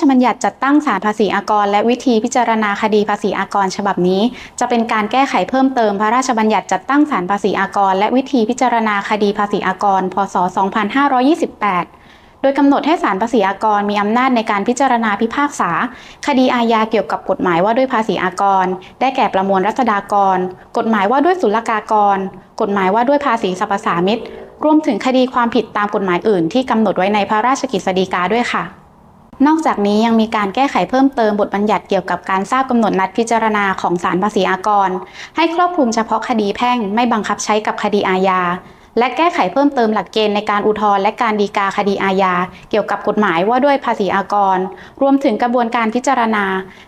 ระราชบัญญัติจัดตั้งศาลภาษีอากร และวิธีพิจารณาคดีภาษีอากรฉบับนี้ จะเป็นการแก้ไขเพิ่มเติมพระราชบัญญัติจัดตั้งศาลภาษีอากร และวิธีพิจารณาคดีภาษีอากร พศ 2528โดยกำหนดให้ศาลภาษีอากรมีอำนาจในการพิจารณาพิพากษา คดีอาญาเกี่ยวกับกฎหมายว่าด้วยภาษีอากร ได้แก่ประมวลรัษฎากร กฎหมายว่าด้วยศุลกากร กฎหมายว่าด้วยภาษีสรรพสามิตรวมถึงคดีความผิดตามกฎหมายอื่นที่กำหนดไว้ในพระราชกฤษฎีกาด้วยค่ะ นอกจากนี้ยังมีการแก้ไขเพิ่มเติมบทบัญญัติเกี่ยวกับการทราบกำหนดนัดพิจารณาของศาลภาษีอากร ให้ครอบคลุมเฉพาะคดีแพ่งไม่บังคับใช้กับคดีอาญาและแก้ไขเพิ่มเติมหลักเกณฑ์ในการอุทธรณ์และการดีกาคดีอาญาเกี่ยวกับกฎหมายว่าด้วยภาษีอากร รวมถึงกระบวนการพิจารณา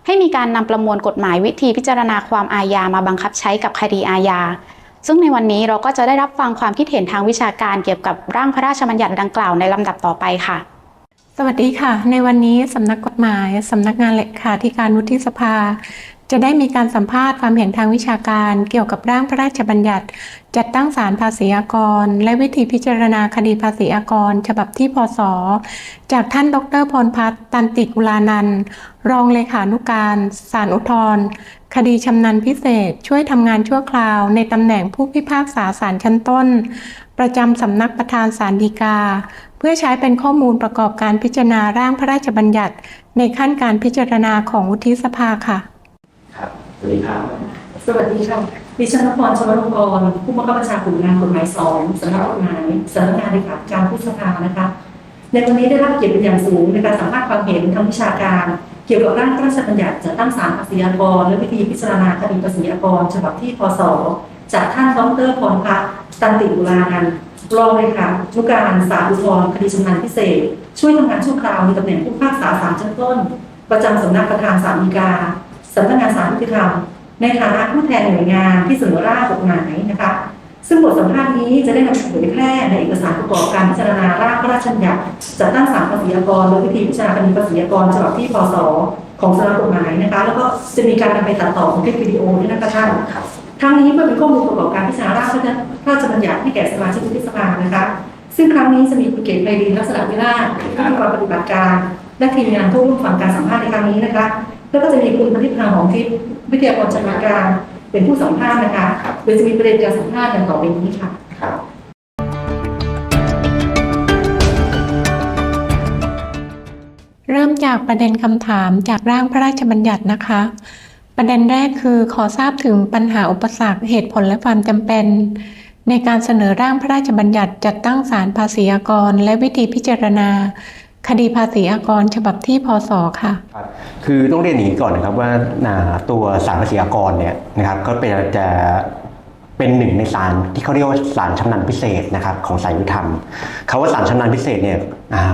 ให้มีการนำประมวลกฎหมายวิธีพิจารณาความอาญามาบังคับใช้กับคดีอาญาซึ่งในวันนี้เราก็จะได้รับฟังความคิดเห็นทางวิชาการเกี่ยวกับร่างพระราชบัญญัติดังกล่าวในลำดับต่อไปค่ะ สวัสดีค่ะ ในวันนี้สำนักกฎหมายสำนักงานเลขาธิการวุฒิสภา จะได้มีการสัมภาษณ์ความเห็นทางวิชาการเกี่ยวกับร่างพระราชบัญญัติ จัดตั้งศาลภาษีอากร และวิธีพิจารณาคดีภาษีอากร ฉบับที่พศ จากท่านดรพรพัฒน์ตันติกุลานันท์รองเลขานุการศาลอุทธรคดีชำนาญพิเศษช่วยทำงานชั่วคราวในตำแหน่งผู้พิพากษาศาลชั้นต้น ประจำสำนักประธานศาลฎีกา เพื่อใช้เป็นข้อมูลประกอบการพิจารณาร่างพระราชบัญญัติ ในขั้นการพิจารณาของวุฒิสภาค่ะ ครับสวัสดีครับ สวัสดีค่ะ ดิฉันนพรชวรงกร ผู้บังคับบัญชากลุ่มงานกฎหมายสองสำนักกฎหมายสำนักงานเลขาธิการผู้สภานะคะ ในวันนี้ได้รับเกียรติเป็นอย่างสูงในการสัมภาษณ์ความเห็นทางวิชาการ เกี่ยวกับร่างพระราชบัญญัติจัดตั้งศาลภาษีอากรและวิธีพิจารณาคดีภาษีอากรฉบับที่พศ จากท่านดรพรพัฒน์ตันติอุลานันรองเลขานุการศาลอุทธรคดีชำนาญพิเศษ ช่วยทำงานชั่วคราวในตำแหน่งผู้พิพากษาศาลชั้นต้น ประจำสำนักประธานศาลฎีกาสำนักงานศาลยุติธรรมในฐานะผู้แทนหน่วยงานที่เสนอร่างกฎหมายนะคะ ซึ่งบทสัมภาษณ์นี้จะได้นำเผยแพร่ในเอกสารประกอบการพิจารณาร่างพระราชบัญญัติจัดตั้งศาลภาษีอากรโดยวิธีพิจารณาคดีภาษีอากรฉบับที่พศของสำนักกฎหมายนะคะ แล้วก็จะมีการนำไปตัดต่อของคลิปวิดีโอด้วยนะคะท่านครับ ทั้งนี้เพื่อเป็นข้อมูลประกอบการพิจารณาร่างพระราชบัญญัติให้แก่สมาชิกวุฒิสภานะคะ ซึ่งครั้งนี้จะมีคุณเกตไพรินทร์ลักษณะวิราชผู้มีความปฏิบัติการ และทีมงานผู้ร่วมฟังการสัมภาษณ์ในครั้งนี้นะคะ แล้วก็จะมีคุณพิพาหอมทิพย์วิทยากรจัดการเป็นผู้สัมภาษณ์นะคะโดยจะมีประเด็นการสัมภาษณ์ดังต่อไปนี้ค่ะเริ่มจากประเด็นคำถามจากร่างพระราชบัญญัตินะคะ ประเด็นแรกคือขอทราบถึงปัญหาอุปสรรคเหตุผลและความจำเป็น ในการเสนอร่างพระราชบัญญัติจัดตั้งศาลภาษีอากร และวิธีพิจารณา คดีภาษีอากรฉบับที่พศค่ะครับคือต้องเรียนอย่างนี้ก่อนนะครับว่าอ่าตัวสารภาษีอากรเนี่ยนะครับก็เป็นจะ เป็นหนึ่งในสารที่เขาเรียกว่าสารชำนาญพิเศษนะครับของสายยุติธรรมคาว่าสารชำนาญพิเศษเนี่ย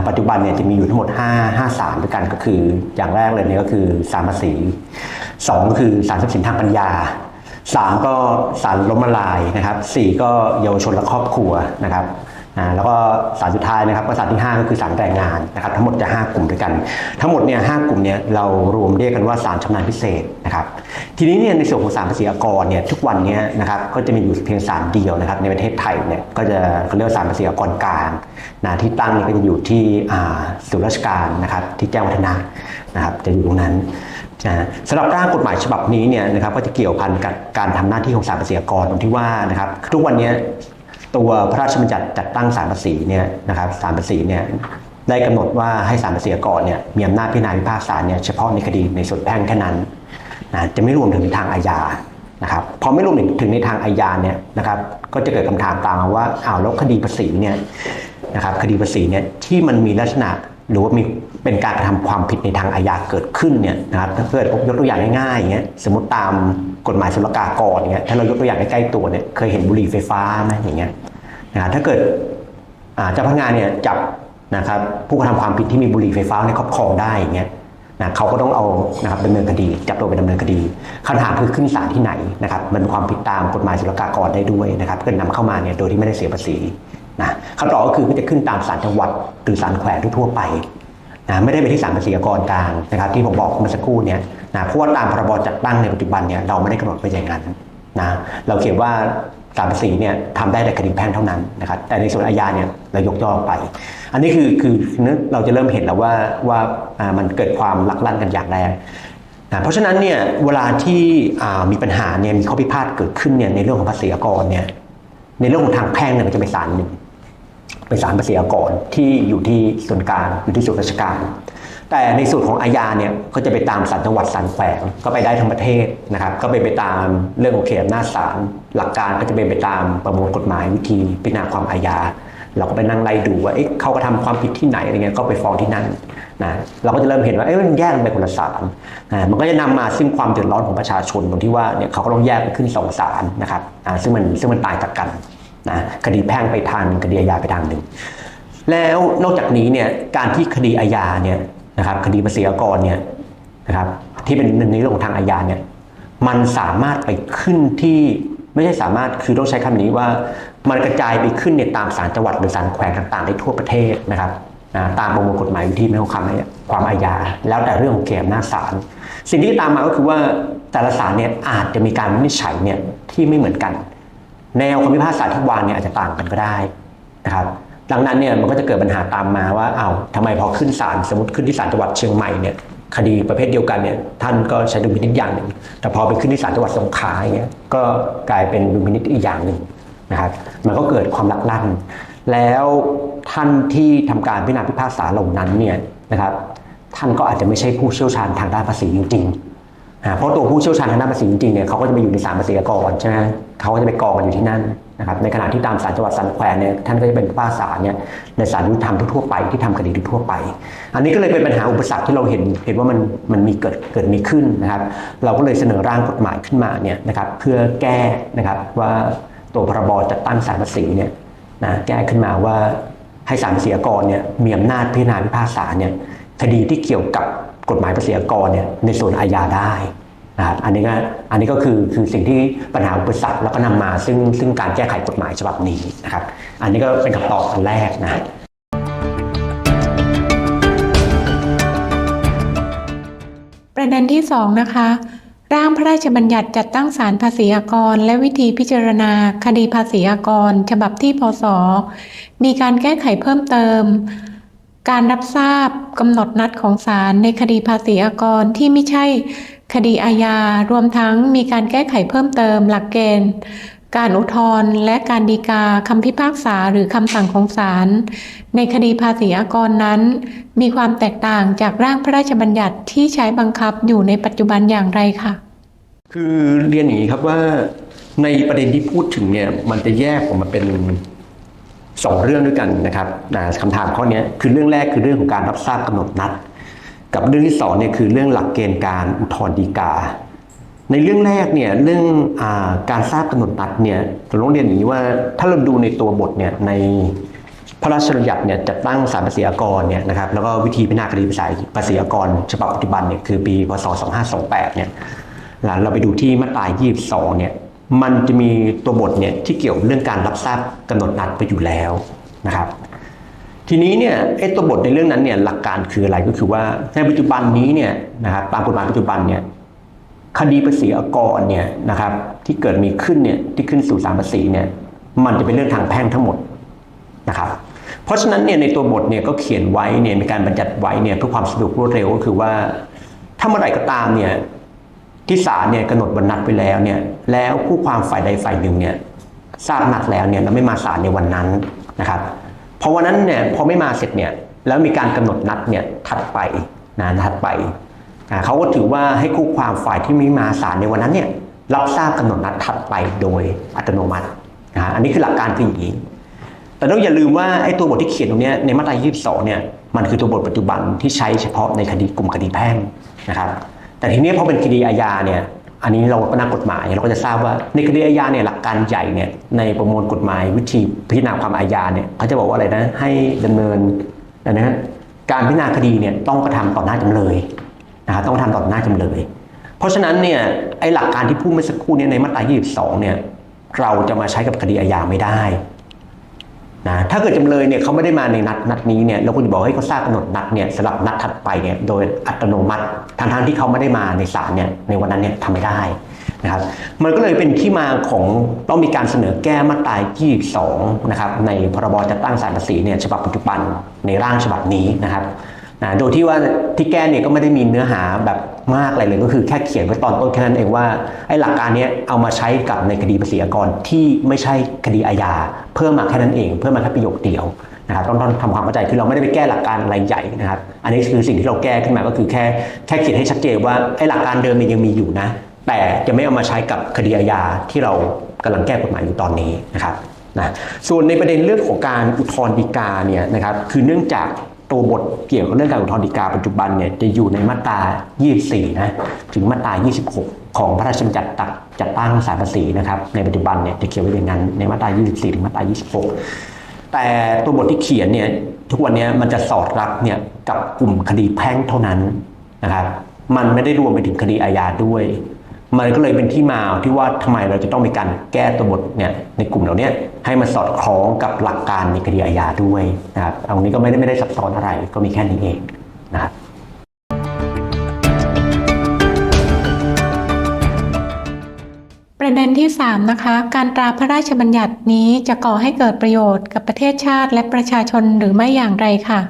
ปัจจุบันเนี่ยจะมีอยู่ทั้งหมด 5 5สารด้วยกันก็คือ อย่างแรกเลยเนี่ยก็คือสารภาษีสองก็คือสารทรัพย์สินทางปัญญาสามก็สารล้มละลายนะครับสี่ก็เยาวชนและครอบครัวนะครับ อ่าแล้วก็สารสุดท้ายนะครับก็สารที่ 5 ก็คือสารแรงงานนะครับทั้งหมดจะ 5 กลุ่มด้วยกัน ทั้งหมดเนี่ยหกลุ่มเนี่ยเรารวมเรียกกันว่าสารชำนาญพิเศษนะครับทีนี้เนี่ยในส่วนของสารภาษีอากรเนี่ยทุกวันเนี้นะครับก็จะมีอยู่เพียงสารเดียวนะครับในประเทศไทยเนี่ยก็จะเขาเรียกสารภาษีอากรกลางนะที่ตั้งเนี่ยก็จะอยู่ที่อ่าศูนย์ราชการนะครับที่แจ้งวัฒนะนะครับจะอยู่ตรงนั้นนะสำหรับร่างกฎหมายฉบับนี้เนี่ยนะครับก็จะเกี่ยวพันกับการทำหน้าที่ของศาลภาษีอากรตรงที่ว่านะครับทุกวันเนี้ย ตัวพระราชบัญญัติจัดตั้งศาลภาษีเนี่ยนะครับศาลภาษีเนี่ยได้กำหนดว่าให้ศาลภาษีกรเนี่ยมีอำนาจพิจารณาพิพากษาเนี่ยเฉพาะในคดีในส่วนแพ่งแค่นั้นนะจะไม่รวมถึงในทางอาญานะครับพอไม่รวมถึงในทางอาญาเนี่ยนะครับก็จะเกิดคำถามตามมาว่าอ้าวแล้วคดีภาษีเนี่ยนะครับคดีภาษีเนี่ยที่มันมีลักษณะ หรือว่ามีเป็นการกระทำความผิดในทางอาญาเกิดขึ้นเนี่ยนะครับถ้าเกิดยกตัวอย่างง่ายๆอย่างเงี้ยสมมติตามกฎหมายศุลกากรอย่างเงี้ยถ้าเรายกตัวอย่างใกล้ๆตัวเนี่ยเคยเห็นบุหรี่ไฟฟ้าไหมอย่างเงี้ยนะถ้าเกิดเจ้าพนักงานเนี่ยจับนะครับผู้กระทำความผิดที่มีบุหรี่ไฟฟ้าในครอบครองได้อย่างเงี้ยนะเขาก็ต้องเอานะครับดำเนินคดี จับตัวไปดำเนินคดีคำถามคือขึ้นศาลที่ไหนนะครับมันเป็นความผิดตามกฎหมายศุลกากรได้ด้วยนะครับเพื่อนำเข้ามาเนี่ยโดยที่ไม่ได้เสียภาษี นะคำตอบก็คือก็จะขึ้นตามศาลจังหวัดหรือศาลแขวงทั่วไปนะไม่ได้ไปที่ศาลภาษีกรกลางนะครับที่ผมบอกเมื่อสักครู่เนี่ยนะเพราะว่าตามพรบจัดตั้งในปัจจุบันเนี่ยเราไม่ได้กำหนดไว้อย่างนั้นนะเราเขียนว่าศาลภาษีเนี่ยทำได้แต่คดีแพ่งเท่านั้นนะครับแต่ในส่วนอาญาเนี่ยเรายกย่อไป อันนี้คือคือเราจะเริ่มเห็นแล้วว่าว่าอ่ามันเกิดความลักลั่นกันอย่างแรงนะเพราะฉะนั้นเนี่ยเวลาที่มีปัญหาเนี่ยมีข้อพิพาทเกิดขึ้นเนี่ยในเรื่องของภาษีอากรเนี่ยในเรื่องของทางแพ่งเนี่ยมันจะไปศาลหนึ่ง เป็นศาลภาษีอากรที่อยู่ที่ส่วนกลางอยู่ที่ส่วนราชการ แต่ในส่วนของอาญาเนี่ยก็จะไปตามศาลจังหวัดศาลแขวงก็ไปได้ทั้งประเทศนะครับ ก็ไปไปตามเรื่องขอเขตอำนาจศาลหลักการก็จะเป็นไปตามประมวลกฎหมายวิธีพิจารณาความอาญาเราก็ไปนั่งไล่ดูว่าเอ๊ะเขาก็ทำความผิดที่ไหนอะไรเงี้ยก็ไปฟ้องที่นั่นนะเราก็จะเริ่มเห็นว่าเอ๊ะมันแยกไปคนละศาลนะมันก็จะนำมาซึ่งความเดือดร้อนของประชาชนตรงที่ว่าเนี่ยเขาก็ต้องแยกไปขึ้นสองศาลนะครับอ่าซึ่งมันซึ่งมันตายจากกัน นะคดีแพ่งไปทางหนึ่งคดีอาญาไปทางหนึ่งแล้วนอกจากนี้เนี่ยการที่คดีอาญาเนี่ยนะครับคดีภาษีอากรเนี่ยนะครับที่เป็นในเรื่องของทางอาญาเนี่ยมันสามารถไปขึ้นที่ไม่ใช่สามารถคือต้องใช้คำนี้ว่ามันกระจายไปขึ้นเนี่ยตามศาลจังหวัดหรือศาลแขวงต่างๆ ได้ทั่วประเทศนะครับตามประมวลกฎหมายวิธีไม่ของคำความอาญา แล้วแต่เรื่องของเกมหน้าศาลสิ่งที่ตามมาก็คือว่าแต่ละศาลเนี่ยอาจจะมีการวินิจฉัยเนี่ยที่ไม่เหมือนกัน แนวคำพิพากษาที่วางเนี่ยอาจจะต่างกันก็ได้นะครับดังนั้นเนี่ยมันก็จะเกิดปัญหาตามมาว่าเอา้าทำไมพอขึ้นศาลสมมติขึ้นที่ศาลจังหวัดเชียงใหม่เนี่ยคดีประเภทเดียวกันเนี่ยท่านก็ใช้ดุลพินิจอย่างหนึ่งแต่พอไปขึ้นที่ศาลจังหวัดสงขลาอย่างเงี้ยก็กลายเป็นดุลพินิจอีกอย่างหนึ่งนะครับมันก็เกิดความลักลั่น แล้วท่านที่ทำการพิจารณาพิพากษาเหล่านั้นเนี่ยนะครับท่านก็อาจจะไม่ใช่ผู้เชี่ยวชาญทางด้านภาษีจริงๆ เพราะตัวผู้เชี่ยวชาญทางด้านภาษีจริงๆเนี่ยเขาก็จะไปอยู่ในศาลภาษีกรใช่ไหมเขาก็จะไปกองกันอยู่ที่นั่นนะครับในขณะที่ตามศาลจังหวัดสันแขวนเนี่ยท่านก็จะเป็นผู้พิพากษาเนี่ยในศาลยุติธรรมทั่วไปที่ทำคดีทั่วไป อันนี้ก็เลยเป็นปัญหาอุปสรรคที่เราเห็นเห็นว่ามันมันมีเกิดเกิดมีขึ้นนะครับ เราก็เลยเสนอร่างกฎหมายขึ้นมาเนี่ยนะครับเพื่อแก้นะครับว่าตัวพรบจัดตั้งศาลภาษีเนี่ยนะแก้ขึ้นมาว่าให้ศาลภาษีอากรเนี่ยมีอำนาจพิจารณาพิพากษาเนี่ยคดีที่เกี่ยวกับ กฎหมายภาษีอากรเนี่ยในส่วนอาญาได้นะอันนี้ก็อันนี้ก็คือคือสิ่งที่ปัญหาอุปสรรคแล้วก็นำมาซึ่งซึ่งการแก้ไขกฎหมายฉบับนี้นะครับ อันนี้ก็เป็นคำตอบอันแรกนะประเด็นที่ 2 นะคะ ร่างพระราชบัญญัติจัดตั้งศาลภาษีอากร และวิธีพิจารณาคดีภาษีอากร ฉบับที่พศ มีการแก้ไขเพิ่มเติม การรับทราบกำหนดนัดของศาลในคดีภาษีอากรที่ไม่ใช่คดีอาญารวมทั้งมีการแก้ไขเพิ่มเติมหลักเกณฑ์ การอุทธรณ์และการดีกาคำพิพากษาหรือคำสั่งของศาลในคดีภาษีอากรนั้น มีความแตกต่างจากร่างพระราชบัญญัติที่ใช้บังคับอยู่ในปัจจุบันอย่างไรคะคือเรียนอย่างนี้ครับว่าในประเด็นที่พูดถึงเนี่ยมันจะแยกออกมาเป็น สองเรื่องด้วยกันนะครับคำถามข้อนี้คือเรื่องแรกคือเรื่องของการรับทราบกำหนดนัด กับเรื่องที่สองเนี่ยคือเรื่องหลักเกณฑ์การอุทธรณ์ฎีกา ในเรื่องแรกเนี่ยเรื่องอาการทราบกำหนดนัดเนี่ยผมต้องเรียนอย่างนี้ว่าถ้าเราดูในตัวบทเนี่ยในพระราชบัญญัติเนี่ยจัดตั้งศาลภาษีอากรเนี่ยนะครับแล้วก็วิธีพิจารณาคดีภาษีอากรฉบับปัจจุบันเนี่ยคือปีพศ2528เนี่ยหลังเราไปดูที่มาตรา22เนี่ย มันจะมีตัวบทเนี่ยที่เกี่ยวเรื่องการรับทราบกำหนดนัดไปอยู่แล้วนะครับ ทีนี้เนี่ยไอ้ตัวบทในเรื่องนั้นเนี่ยหลักการคืออะไรก็คือว่าในปัจจุบันนี้เนี่ยนะครับตามกฎหมายปัจจุบันเนี่ยคดีภาษีอากรเนี่ยนะครับ ที่เกิดมีขึ้นเนี่ยที่ขึ้นสู่ศาลภาษีเนี่ยมันจะเป็นเรื่องทางแพ่งทั้งหมดนะครับ เพราะฉะนั้นเนี่ยในตัวบทเนี่ยก็เขียนไว้เนี่ยมีการบัญญัติไว้เนี่ยเพื่อความสะดวกรวดเร็วก็คือว่า ถ้าเมื่อไหร่ก็ตามเนี่ย ที่ศาลเนี่ยกำหนดวันนัดไปแล้วเนี่ยแล้วผู้ความฝ่ายใดฝ่ายหนึ่งเนี่ยทราบนัดแล้วเนี่ยแล้วไม่มาศาลในวันนั้นนะครับพอวันนั้นเนี่ยพอไม่มาเสร็จเนี่ยแล้วมีการกำหนดนัดเนี่ยถัดไปนะถัดไปอ่าเขาก็ถือว่าให้คู่ความฝ่ายที่ไม่มาศาลในวันนั้นเนี่ยรับทราบกำหนดนัดถัดไปโดยอัตโนมัตินะอันนี้คือหลักการคืออย่างนี้แต่ต้องอย่าลืมว่าไอ้ตัวบทที่เขียนตรงนี้ในมาตรา 22 เนี่ยมันคือตัวบทปัจจุบันที่ใช้เฉพาะในคดีกลุ่มคดีแพ่งนะครับ แต่ทีนี้พอเป็นคดีอาญาเนี่ยอันนี้เราก็นักกฎหมายเราก็จะทราบว่าในคดีอาญาเนี่ยหลักการใหญ่เนี่ยในประมวลกฎหมายวิธีพิจารณาความอาญาเนี่ยเขาจะบอกว่าอะไรนะให้ดำเนินนะฮะการพิจารณาคดีเนี่ยต้องกระทำต่อหน้าจำเลยนะฮะต้องกระทำต่อหน้าจำเลย เพราะฉะนั้นเนี่ยไอ้หลักการที่พูดเมื่อสักครู่เนี้ในมาตรา 22 เนี่ยเราจะมาใช้กับคดีอาญาไม่ได้ นะถ้าเกิดจำเลยเนี่ยเขาไม่ได้มาในนัดนัดนี้เนี่ยเราควรจะบอกให้เขาทราบกำหนดนัดเนี่ยสำหรับนัดถัดไปเนี่ยโดยอัตโนมัติทางทางที่เขาไม่ได้มาในศาลเนี่ยในวันนั้นเนี่ยทำไม่ได้นะครับมันก็เลยเป็นที่มาของต้องมีการเสนอแก้มาตรา22นะครับในพรบจัดตั้งศาลภาษีเนี่ยฉบับปัจจุบันในร่างฉบับนี้นะครับ นะโดยที่ว่าที่แก้เนี่ยก็ไม่ได้มีเนื้อหาแบบมากอะไรเลยก็คือแค่เขียนไว้ตอนต้นแค่นั้นเองว่าไอ้หลักการนี้เอามาใช้กับในคดีภาษีอากรที่ไม่ใช่คดีอาญาเพิ่มมาแค่นั้นเอง เพิ่มมาแค่ประโยคเดียวนะครับต้องต้องทำความเข้าใจคือเราไม่ได้ไปแก้หลักการอะไรใหญ่นะครับ อันนี้คือสิ่งที่เราแก้ขึ้นมาก็คือแค่แค่เขียนให้ชัดเจนว่าไอ้หลักการเดิมมันยังมีอยู่นะ แต่จะไม่เอามาใช้กับคดีอาญาที่เรากำลังแก้กฎหมายอยู่ตอนนี้นะครับนะส่วนในประเด็นเรื่องของการอุทธรณ์ฎีกาเนี่ยนะครับคือเนื่องจาก ตัวบทเกี่ยวกับเรื่องการอุทธรณ์ฎีกาปัจจุบันเนี่ยจะอยู่ในมาตรา 24 นะถึงมาตรา 26 ของพระราชบัญญัติตัดจัดตั้งศาลภาษีนะครับในปัจจุบันเนี่ยจะเขียนไว้อย่างนั้นในมาตรา 24 ถึงมาตรา 26 แต่ตัวบทที่เขียนเนี่ยทุกวันนี้มันจะสอดรับเนี่ยกับกลุ่มคดีแพ่งเท่านั้นนะครับมันไม่ได้รวมไปถึงคดีอาญาด้วย มันก็เลยเป็นที่มาที่ว่าทำไมเราจะต้องมีการแก้ตัวบทเนี่ยในกลุ่มเหล่านี้ให้มันสอดคล้องกับหลักการในคดีอาญาด้วยนะครับเอานี้ก็ไม่ได้ไม่ได้ซับซ้อนอะไรก็มีแค่นี้เองนะครับประเด็นที่ 3 นะคะ การตราพระราชบัญญัตินี้จะก่อให้เกิดประโยชน์กับประเทศชาติและประชาชนหรือไม่อย่างไรค่ะ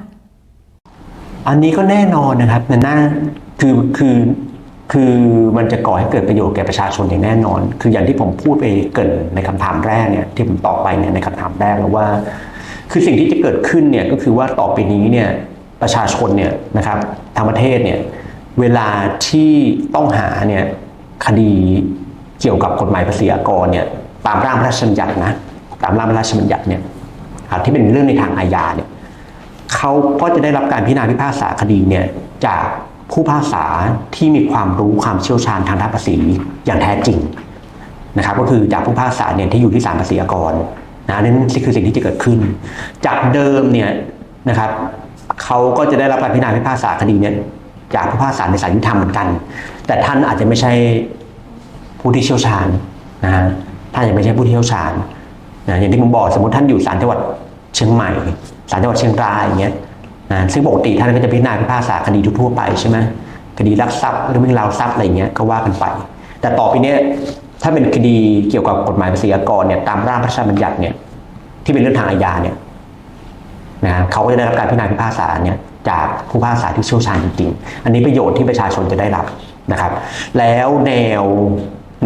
อันนี้ก็แน่นอนนะครับมันน่าคือคือ คือมันจะก่อให้เกิดประโยชน์แก่ประชาชนอย่างแน่นอน คืออย่างที่ผมพูดไปเกินในคำถามแรกเนี่ยที่ผมตอบไปเนี่ยในคำถามแรกแล้วว่า คือสิ่งที่จะเกิดขึ้นเนี่ยก็คือว่าต่อไปนี้เนี่ยประชาชนเนี่ยนะครับทางประเทศเนี่ยเวลาที่ต้องหาเนี่ยคดีเกี่ยวกับกฎหมายภาษีอากรเนี่ยตามร่างพระราชบัญญัตินะตามร่างพระราชบัญญัติเนี่ยที่เป็นเรื่องในทางอาญาเนี่ยเขาก็จะได้รับการพิจารณาพิพากษาคดีเนี่ยจาก ผู้พากษาที่มีความรู้ความเชี่ยวชาญทางด้านภาษีอย่างแท้จริงนะครับ ก็คือจากผู้พากษาเนี่ยที่อยู่ที่ศาลภาษีอากรนะนั่นคือสิ่งที่จะเกิดขึ้น จากเดิมเนี่ยนะครับเขาก็จะได้รับการพิจารณาพิพากษาคดีเนี่ยจากผู้พิพากษาในศาลยุติธรรมเหมือนกัน แต่ท่านอาจจะไม่ใช่ผู้ที่เชี่ยวชาญนะฮะท่านอาจจะไม่ใช่ผู้ที่เชี่ยวชาญนะอย่างที่ผมบอกสมมติท่านอยู่ศาลจังหวัดเชียงใหม่ศาลจังหวัดเชียงรายอย่างเงี้ย นะซึ่งปกติท่านก็จะพิจารณาพิพากษาคดีทั่วไปใช่ไหมคดีลักทรัพย์หรือวิ่งราวทรัพย์อะไรเงี้ยก็ว่ากันไป แต่ต่อไปเนี้ยถ้าเป็นคดีเกี่ยวกับกฎหมายภาษีอากรเนี่ยตามร่างพระราชบัญญัติเนี่ยที่เป็นเรื่องทางอาญาเนี่ยนะเขาก็จะได้รับการพิจารณาพิพากษาเนี่ยจากผู้พิพากษาที่เชี่ยวชาญจริงๆ อันนี้ประโยชน์ที่ประชาชนจะได้รับนะครับ แล้วแนว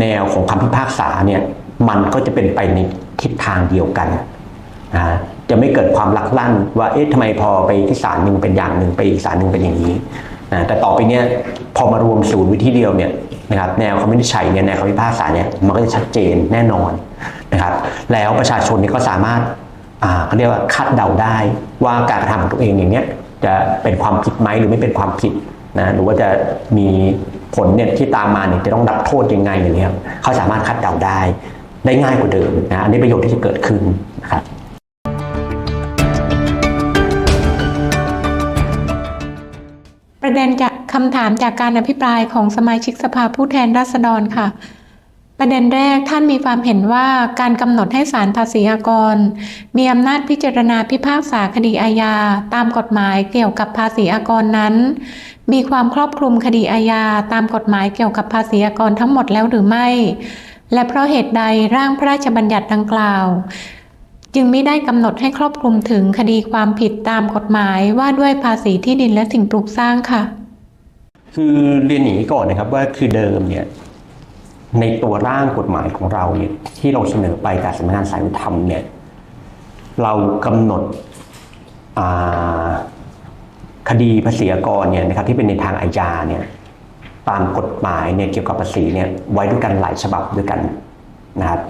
แนวของคำพิพากษาเนี่ยมันก็จะเป็นไปในทิศทางเดียวกันนะ จะไม่เกิดความลักลั่นว่าเอ๊ะทำไมพอไปที่ศาลหนึ่งเป็นอย่างหนึ่งไปอีกศาลหนึ่งเป็นอย่างนี้นะแต่ต่อไปเนี่ยพอมารวมศูนย์วิธีเดียวเนี่ยนะครับแนวคำวินิจฉัยเนี่ยแนวคำพิพากษาเนี่ยมันก็จะชัดเจนแน่นอนนะครับแล้วประชาชนนี่ก็สามารถอ่าเขาเรียกว่าคาดเดาได้ว่าการกระทำของตัวเองอย่างเนี้ยจะเป็นความผิดไหมหรือไม่เป็นความผิดนะหรือว่าจะมีผลเนี่ยที่ตามมาเนี่ยจะต้องรับโทษยังไงอย่างเงี้ยเขาสามารถคาดเดาได้ได้ง่ายกว่าเดิมนะอันนี้ประโยชน์ที่จะเกิดขึ้นนะครับ ประเด็นจากคำถามจากการอภิปรายของสมาชิกสภาผู้แทนราษฎรค่ะ ประเด็นแรกท่านมีความเห็นว่าการกำหนดให้ศาลภาษีอากร มีอำนาจพิจารณาพิพากษาคดีอาญาตามกฎหมายเกี่ยวกับภาษีอากรนั้น มีความครอบคลุมคดีอาญาตามกฎหมายเกี่ยวกับภาษีอากรทั้งหมดแล้วหรือไม่ และเพราะเหตุใดร่างพระราชบัญญัติดังกล่าว จึงไม่ได้กำหนดให้ครอบคลุมถึงคดีความผิดตามกฎหมายว่าด้วยภาษีที่ดินและสิ่งปลูกสร้างค่ะ คือเรียนอย่างนี้ก่อนนะครับว่าคือเดิมเนี่ยในตัวร่างกฎหมายของเราเนี่ยที่เราเสนอไปกับสำนักงานสายยุติธรรมเนี่ยเรากำหนดคดีภาษีกรเนี่ยนะครับที่เป็นในทางอาญาเนี่ยตามกฎหมายเนี่ยเกี่ยวกับภาษีเนี่ยไว้ด้วยกันหลายฉบับด้วยกันนะครับ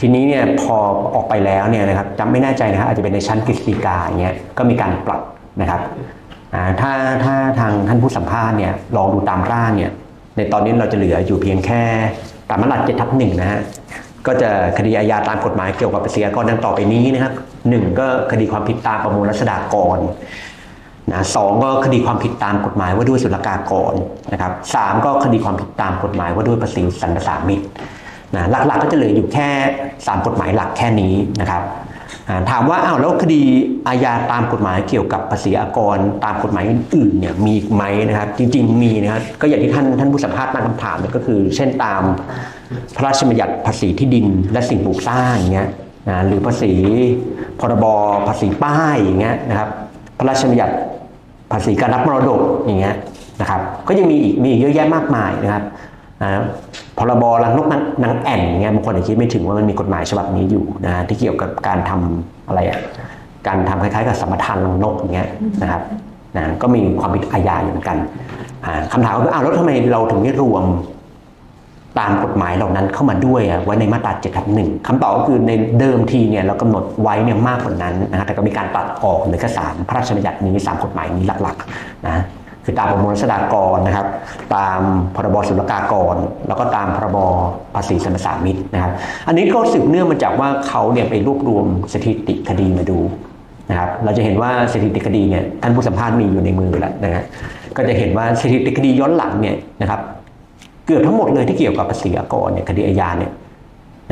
ทีนี้เนี่ยพอออกไปแล้วเนี่ยนะครับจำไม่แน่ใจนะครับอาจจะเป็นในชั้นกฤษฎีกาอย่างเงี้ยก็มีการปรับนะครับอ่าถ้าถ้าทางท่านผู้สัมภาษณ์เนี่ยลองดูตามร่างเนี่ยในตอนนี้เราจะเหลืออยู่เพียงแค่ตามมาตราเจ็ดทับหนึ่งนะฮะก็จะคดีอาญาตามกฎหมายเกี่ยวกับภาษีอากรดังต่อไปนี้นะครับหนึ่งก็คดีความผิดตามประมวลรัษฎากรนะสองก็คดีความผิดตามกฎหมายว่าด้วยศุลกากรนะครับสามก็คดีความผิดตามกฎหมายว่าด้วยภาษีสรรพสามิต นะหลักๆก็จะเหลืออยู่แค่สามกฎหมายหลักแค่นี้นะครับถามว่าอ้าวแล้วคดีอาญาตามกฎหมายเกี่ยวกับภาษีอากรตามกฎหมายอื่นๆเนี่ยมีอีกไหมนะครับ จริง ๆ มีนะครับก็อย่างที่ท่านท่านผู้สัมภาษณ์ตั้งคำถามเนี่ยก็คือ เช่นตามพระราชบัญญัติภาษีที่ดินและสิ่งปลูกสร้างอย่างเงี้ยนะหรือภาษีพรบภาษีป้ายอย่างเงี้ยนะครับ พระราชบัญญัติภาษีการรับมรดกอย่างเงี้ยนะครับ ก็ยังมีอีกมีเยอะแยะมากมายนะครับ นะพรบรังนกนางนางแอ่นอย่างเงี้ยบางคนอาจจะคิดไม่ถึงว่ามันมีกฎหมายฉบับนี้อยู่นะที่เกี่ยวกับการทำอะไรอะการทำคล้ายๆกับสัมปทานรังนกอย่างเงี้ยนะครับนะก็มีความผิดอาญาอยู่เหมือนกันอ่าคำถามก็คืออ้าวแล้วทำไมเราถึงไม่รวมตามกฎหมายเหล่านั้นเข้ามาด้วยไว้ในมาตรา7ทับหนึ่งคำตอบก็คือในเดิมทีเนี่ยเรากำหนดไว้เนี่ยมากกว่านั้นนะฮะแต่ก็มีการตัดออกเหลือแค่สามพระราชบัญญัตินี้สามกฎหมายนี้หลักๆนะ คือตามประมวลรัษฎากรนะครับ ตามพรบศุลกากร แล้วก็ตามพรบภาษีสรรพสามิตนะครับ อันนี้ก็สืบเนื่องมาจากว่าเขาเนี่ยไปรวบรวมสถิติคดีมาดูนะครับ เราจะเห็นว่าสถิติคดีเนี่ยท่านผู้สัมภาษณ์มีอยู่ในมือแล้วนะฮะก็จะเห็นว่าสถิติคดีย้อนหลังเนี่ยนะครับ เกือบทั้งหมดเลยที่เกี่ยวกับภาษีอากรเนี่ยคดีอาญาเนี่ย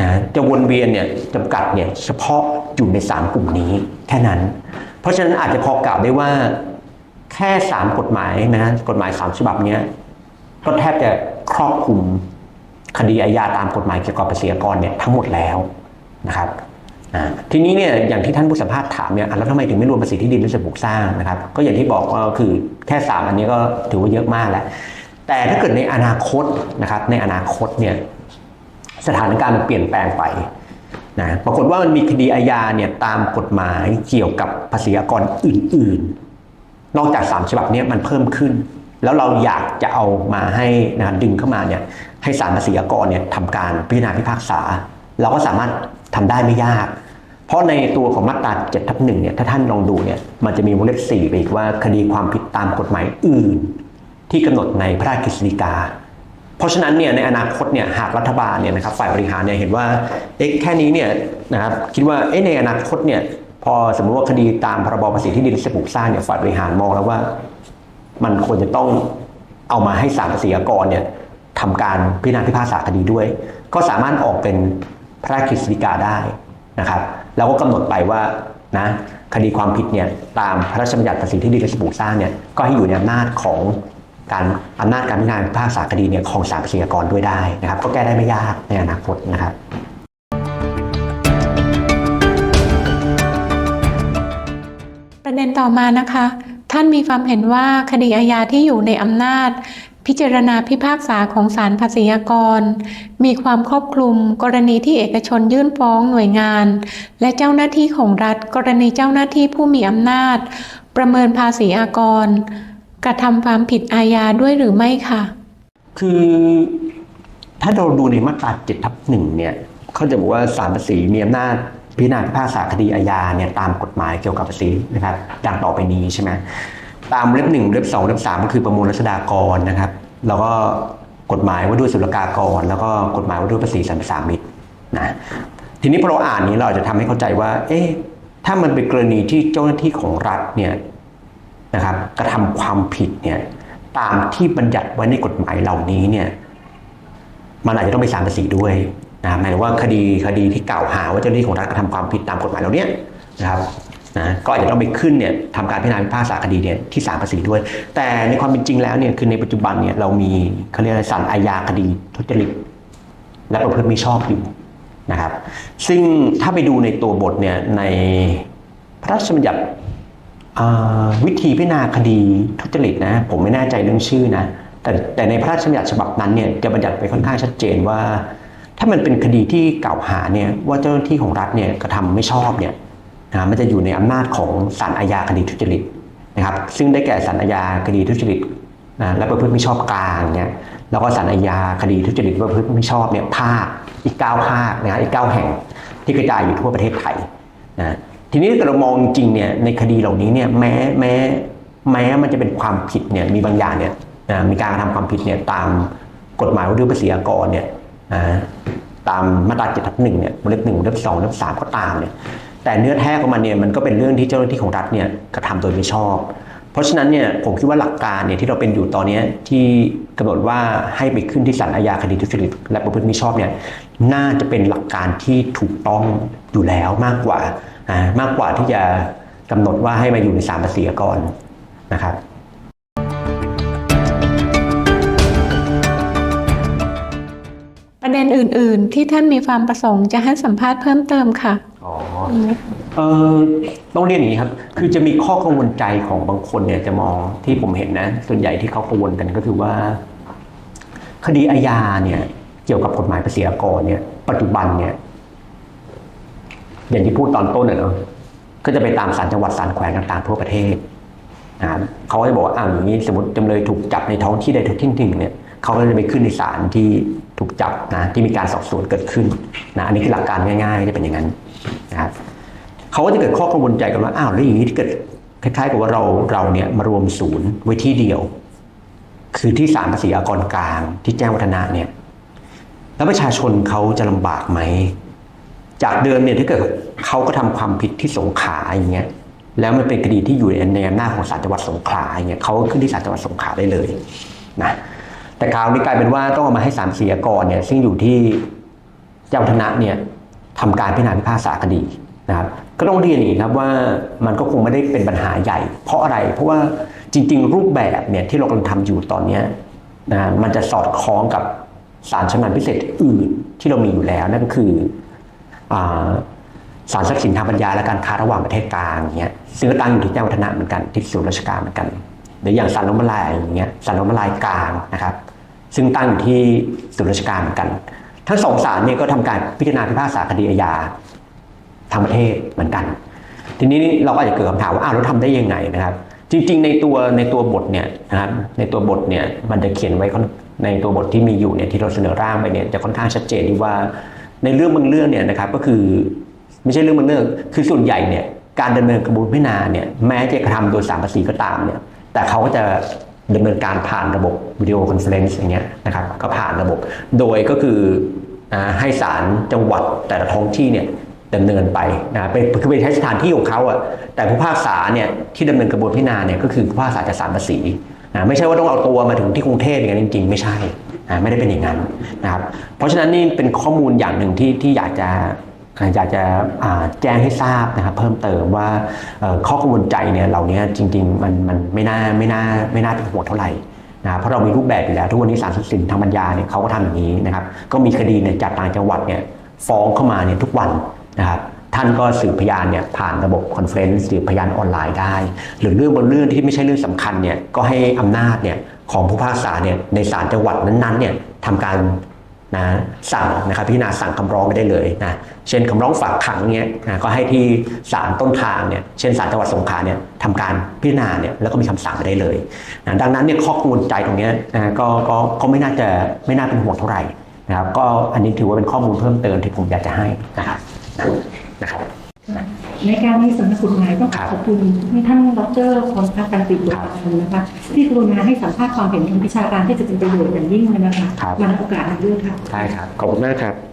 นะจะวนเวียนเนี่ยจำกัดเนี่ยเฉพาะอยู่ใน 3 กลุ่มนี้แค่นั้น เพราะฉะนั้นอาจจะพอกล่าวได้ว่า แค่3กฎหมายนะกฎหมาย3ฉบับนี้ก็แทบจะครอบคลุมคดีอาญาตามกฎหมายเกี่ยวกับภาษีอากรเนี่ยทั้งหมดแล้วนะครับทีนี้เนี่ยอย่างที่ท่านผู้สัมภาษณ์ถามเนี่ยแล้วทำไมถึงไม่รวมภาษีที่ดินและสิ่งปลูกสร้างนะครับ ก็อย่างที่บอกว่าคือแค่3อันนี้ก็ถือว่าเยอะมากแล้ว แต่ถ้าเกิดในอนาคตนะครับในอนาคตเนี่ยสถานการณ์มันเปลี่ยนแปลงไปนะปรากฏว่ามันมีคดีอาญาเนี่ยตามกฎหมายเกี่ยวกับภาษีอากรอื่น นอกจาก 3 ฉบับนี้มันเพิ่มขึ้น แล้วเราอยากจะเอามาให้นะดึงเข้ามาเนี่ยให้ศาลภาษีอากรเนี่ยทำการพิจารณาพิพากษา เราก็สามารถทำได้ไม่ยาก เพราะในตัวของมาตรา7ทับหนึ่งเนี่ยถ้าท่านลองดูเนี่ยมันจะมีวงเล็บ4ไปอีกว่าคดีความผิดตามกฎหมายอื่น ที่กำหนดในพระราชกฤษฎีกาเพราะฉะนั้นเนี่ยในอนาคตเนี่ยหากรัฐบาลเนี่ยนะครับฝ่ายบริหารเนี่ยเห็นว่าเอ๊ะแค่นี้เนี่ยนะครับคิดว่าเอ๊ะในอนาคตเนี่ย พอสมมติว่าคดีตามพรบภาษีที่ดินและสิ่ปลูกสร้างเนี่ยฝ่ายบริหารมองแล้วว่า มันควรจะต้องเอามาให้ศาลภาษีกรเนี่ยทำการพิจารณาพิพากษาคดีด้วย ก็สามารถออกเป็นพระราชกฤษฎีกาได้นะครับแล้วก็กำหนดไปว่านะคดีความผิดเนี่ยตามพระราชบัญญัติภาษีที่ดินและสิ่งปลูกสร้างเนี่ยก็ให้อยู่ในอำนาจของการอำนาจการพิจารณาพิพากษาคดีเนี่ยของศาลภาษีกรด้วยได้นะครับ ก็แก้ได้ไม่ยากในอนาคตนะครับ ประเด็นต่อมานะคะ ท่านมีความเห็นว่าคดีอาญาที่อยู่ในอำนาจ พิจารณาพิพากษาของศาลภาษีอากร มีความครอบคลุม กรณีที่เอกชนยื่นฟ้องหน่วยงาน และเจ้าหน้าที่ของรัฐ กรณีเจ้าหน้าที่ผู้มีอำนาจ ประเมินภาษีอากร กระทำความผิดอาญาด้วยหรือไม่คะคือถ้าเราดูในมาตรา7ทับหนึ่งเนี่ยเขาจะบอกว่าศาลภาษีมีอำนาจ พิจารณาพิพากษาคดีอาญาเนี่ยตามกฎหมายเกี่ยวกับภาษีนะครับดังต่อไปนี้ใช่ไหมตามเล็บหนึ่งเล็บสองเล็บสามก็คือประมวลรัษฎากรนะครับ แล้วก็กฎหมายว่าด้วยศุลกากร แล้วก็กฎหมายว่าด้วยภาษีสรรพสามิตนะทีนี้พอเราอ่านนี้เราจะทำให้เข้าใจว่า เอ๊ะถ้ามันเป็นกรณีที่เจ้าหน้าที่ของรัฐเนี่ยนะครับกระทำความผิดเนี่ยตามที่บัญญัติไว้ในกฎหมายเหล่านี้เนี่ยมันอาจจะต้องไปศาลภาษีด้วย นะหมายถึงว่าคดีคดีที่กล่าวหาว่าเจ้าหน้าที่ของรัฐกระทำความผิดตามกฎหมายเหล่านี้นะครับนะก็อาจจะต้องไปขึ้นเนี่ยทำการพิจารณาพิพากษาคดีเนี่ยที่ศาลภาษีด้วย แต่ในความเป็นจริงแล้วเนี่ยคือในปัจจุบันเนี่ยเรามีเขาเรียกอะไรศาลอาญาคดีทุจริตและประพฤติมิชอบอยู่นะครับ ซึ่งถ้าไปดูในตัวบทเนี่ยในพระราชบัญญัติอ่าวิธีพิจารณาคดีทุจริตนะผมไม่แน่ใจเรื่องชื่อนะแต่แต่ในพระราชบัญญัติฉบับนั้นเนี่ยจะบัญญัติไปค่อนข้างชัดเจนว่า ถ้ามันเป็นคดีที่กล่าวหาเนี่ยว่าเจ้าหน้าที่ของรัฐเนี่ยกระทำไม่ชอบเนี่ยนะมันจะอยู่ในอำนาจของศาลอาญาคดีทุจริตนะครับ ซึ่งได้แก่ศาลอาญาคดีทุจริตนะและประพฤติมิชอบกลางเนี่ยแล้วก็ศาลอาญาคดีทุจริตประพฤติมิชอบเนี่ยภาคอีก9ภาคนะอีก9แห่งที่กระจายอยู่ทั่วประเทศไทยนะทีนี้ถ้าเรามองจริงเนี่ยในคดีเหล่านี้เนี่ยแม้แม้แม้มันจะเป็นความผิดเนี่ยมีบางอย่างเนี่ยนะมีการกระทำความผิดเนี่ยตามกฎหมายว่าด้วยภาษีอากรเนี่ย ตามมาตราเจ็ดทับหนึ่งเนี่ยวงเล็บหนึ่งวงเล็บสองวงเล็บสามก็ตามเนี่ยแต่เนื้อแท้ของมันเนี่ยมันก็เป็นเรื่องที่เจ้าหน้าที่ของรัฐเนี่ยกระทำโดยไม่ชอบ เพราะฉะนั้นเนี่ยผมคิดว่าหลักการเนี่ยที่เราเป็นอยู่ตอนนี้ที่กำหนดว่าให้ไปขึ้นที่ศาลอาญาคดีทุจริตและประพฤติมิชอบเนี่ยน่าจะเป็นหลักการที่ถูกต้องอยู่แล้วมากกว่า มากกว่าที่จะกำหนดว่าให้มาอยู่ในศาลภาษีก่อนนะครับ ประเด็นอื่น ๆ ที่ท่านมีความประสงค์จะให้สัมภาษณ์เพิ่มเติมค่ะอ๋อเออต้องเรียนอย่างนี้ครับ คือจะมีข้อกังวลใจของบางคนเนี่ยจะมองที่ผมเห็นนะ ส่วนใหญ่ที่เขากังวลกันก็คือว่า คดีอาญาเนี่ย เกี่ยวกับกฎหมายภาษีอากรเนี่ย ปัจจุบันเนี่ย อย่างที่พูดตอนต้นเนอะก็จะไปตามศาลจังหวัดศาลแขวงต่างๆทั่วประเทศนะครับเขาก็จะบอกว่าอ้าวอย่างนี้สมมติจำเลยถูกจับในท้องที่ใดท้องที่หนึ่งเนี่ยเขาก็จะไปขึ้นในศาลที่ ถูกจับนะที่มีการสอบสวนเกิดขึ้นนะอันนี้คือหลักการง่ายๆจะเป็นอย่างนั้นนะครับเขาก็จะเกิดข้อกังวลใจกันว่าอ้าวแล้วอย่างนี้ที่เกิดคล้ายๆกับว่าเราเราเนี่ยมารวมศูนย์ไว้ที่เดียว คือที่ศาลภาษีอากรกลางที่แจ้งวัฒนะเนี่ยแล้วประชาชนเขาจะลำบากไหมจากเดิมเนี่ยถ้าเกิดเขาก็ทำความผิดที่สงขลาอย่างเงี้ยแล้วมันเป็นคดีที่อยู่ในอำนาจของศาลจังหวัดสงขลาอย่างเงี้ยเขาก็ขึ้นที่ศาลจังหวัดสงขลาได้เลยนะ แต่คราวนี้กลายเป็นว่าต้องเอามาให้ศาลภาษีอากรเนี่ยซึ่งอยู่ที่เจ้าวัฒนะเนี่ยทำการพิจารณาพิพากษาคดีนะครับ ก็ต้องเรียนอย่างนี้ครับว่ามันก็คงไม่ได้เป็นปัญหาใหญ่ เพราะอะไรเพราะว่าจริง ๆ รูปแบบเนี่ยที่เรากำลังทำอยู่ตอนนี้นะมันจะสอดคล้องกับศาลชั้นนพิเศษอื่นที่เรามีอยู่แล้วนั่นก็คืออาศาลทรัพย์สินทางปัญญาและการค้าระหว่างประเทศกลางอย่างเงี้ยซึ่งก็ตั้งอยู่ที่แจ้งวัฒนะเหมือนกันที่ศูนย์ราชการเหมือนกันหรืออย่างศาลล้มละลายอย่างเงี้ยศาลล้มละลายกลางนะครับ ซึ่งตั้งอยู่ที่ศูนราชการเหมือนกัน ทั้งสองศาลเนี่ยก็ทำการพิจารณาพิพากษาคดีอาญาทางประเทศเหมือนกัน ทีนี้เราก็อาจจะเกิดคำถามว่าอ้าวเราทำได้ยังไงนะครับ จริง ๆ ในตัวในตัวบทเนี่ยนะครับในตัวบทเนี่ยมันจะเขียนไว้ในตัวบทที่มีอยู่เนี่ยที่เราเสนอร่างไปเนี่ยจะค่อนข้างชัดเจนที่ว่าในเรื่องบางเรื่องเนี่ยนะครับก็คือไม่ใช่เรื่องบางเรื่องคือส่วนใหญ่เนี่ยการดำเนินกระบวนพิจารณาเนี่ยแม้จะกระทำโดยสามภาษีก็ตามเนี่ยแต่เขาก็จะ ดำเนินการผ่านระบบวิดีโอคอนเฟอเรนซ์อย่างเงี้ยนะครับก็ผ่านระบบ โดยก็คือให้ศาลจังหวัดแต่ละท้องที่เนี่ยดำเนินไปนะเป็นคือไปใช้สถานที่ของเขาอะแต่ผู้พากษาเนี่ยที่ดำเนินกระบวนพิจารณาเนี่ยก็คือผู้พิพากษาจากศาลภาษีนะไม่ใช่ว่าต้องเอาตัวมาถึงที่กรุงเทพอย่างนั้นจริง ๆ ไม่ใช่นะไม่ได้เป็นอย่างนั้นนะครับเพราะฉะนั้นนี่เป็นข้อมูลอย่างหนึ่งที่ที่อยากจะ อยากจะแจ้งให้ทราบนะครับเพิ่มเติมว่าข้อกังวลใจเนี่ยเหล่านี้จริงๆมันมันไม่น่าไม่น่าไม่น่าเป็นห่วงเท่าไหร่นะเพราะเรามีรูปแบบอยู่แล้วทุกวันนี้ศารัพย์สินทางปัญญาเนี่ยเขาก็ทำอย่างนี้นะครับก็มีคดีเนี่ยจากต่างจังหวัดเนี่ยฟ้องเข้ามาเนี่ยทุกวันนะครับท่านก็สืบพยานเนี่ยผ่านระบบคอนเฟรนซ์สืบพยานออนไลน์ได้ หรือเรื่องบางเรื่องที่ไม่ใช่เรื่องสำคัญเนี่ยก็ให้อำนาจเนี่ยของผู้พิพากษาเนี่ยในศาลจังหวัดนั้นๆเนี่ยทำการ นะสั่งนะครับพิจารณาสั่งคำร้องไปได้เลยนะเช่นคำร้องฝากขังเนี้ยนะก็ให้ที่ศาลต้นทางเนี่ยเช่นศาลจังหวัดสงขลาเนี่ยทำการพิจารณาเนี่ยแล้วก็มีคำสั่งไปได้เลยนะดังนั้นเนี่ยข้อกังวลใจตรงเนี้ยนะก็ก็ก็ไม่น่าจะไม่น่าเป็นห่วงเท่าไหร่นะครับก็อันนี้ถือว่าเป็นข้อมูลเพิ่มเติมที่ผมอยากจะให้นะครับ ในการนี้สำนักกฎหมายต้องขอขอบคุณที่ท่านดรพรพัฒน์การติบุตรนะคะที่กรุณาให้สัมภาษณ์ความเห็นทางวิชาการที่จะเป็นประโยชน์อย่างยิ่งเลยนะคะครับมาในโอกาสนี้ด้วยค่ะได้ครับขอบคุณมากครับ